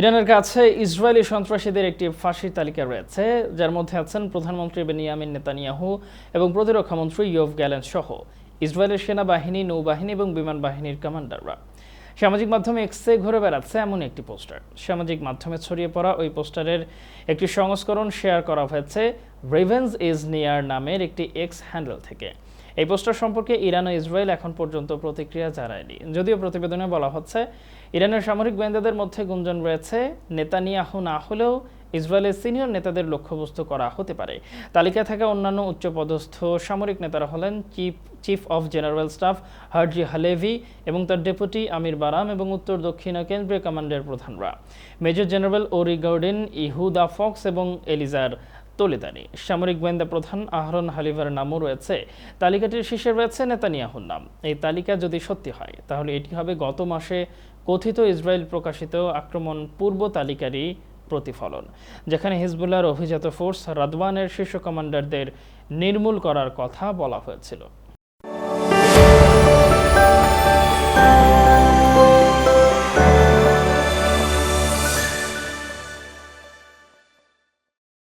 ইরানের কাছে ইসরায়েলি সন্ত্রাসীদের একটি ফাঁসির তালিকা রয়েছে, যার মধ্যে আছেন প্রধানমন্ত্রী বেনিয়ামিন নেতানিয়াহু এবং প্রতিরক্ষামন্ত্রী ইয়ফ গ্যালেন সহ। ইসরায়েলের সেনাবাহিনী, নৌবাহিনী এবং বিমান বাহিনীর কমান্ডাররা। সামাজিক মাধ্যমে এক্সে ঘুরে বেড়াচ্ছে এমন একটি পোস্টার। সামাজিক মাধ্যমে ছড়িয়ে পড়া ওই পোস্টারের একটি সংস্করণ শেয়ার করা হয়েছে রেভেন্স ইজ নিয়ার নামের একটি এক্স হ্যান্ডেল থেকে। এই পোস্টার সম্পর্কে ইরান ও ইসরায়েল এখন পর্যন্ত প্রতিক্রিয়া জানায়নি। যদিও প্রতিবেদনে বলা হচ্ছে, ইরানের সামরিক গোয়েন্দাদের মধ্যে গুঞ্জন রয়েছে, নেতানিয়াহু না হলেও ইসরায়েলের সিনিয়র নেতাদের লক্ষ্যবস্তু করা হতে পারে। তালিকায় থাকা অন্যান্য উচ্চপদস্থ সামরিক নেতারা হলেন chief chief of general staff Herzi Halevi এবং তার ডেপুটি আমির বারাম এবং উত্তর দক্ষিণ কেন্দ্রীয় কমান্ডের প্রধানরা। Major general Ori Gordin Yehuda Fox এবং এলিজার তোলেদানি সামরিক গোয়েন্দা প্রধান আহরন হালিভার নামও রয়েছে। তালিকাটির শীর্ষে রয়েছে নেতানিয়াহুর নাম। এই তালিকা যদি সত্যি হয়, তাহলে এটি হবে গত মাসে কথিত ইসরায়েল প্রকাশিত আক্রমণ পূর্ব তালিকারই প্রতিফলন, যেখানে হিজবুল্লাহর অভিজাত ফোর্স রাদওয়ানের শীর্ষ কমান্ডারদের নির্মূল করার কথা বলা হয়েছিল।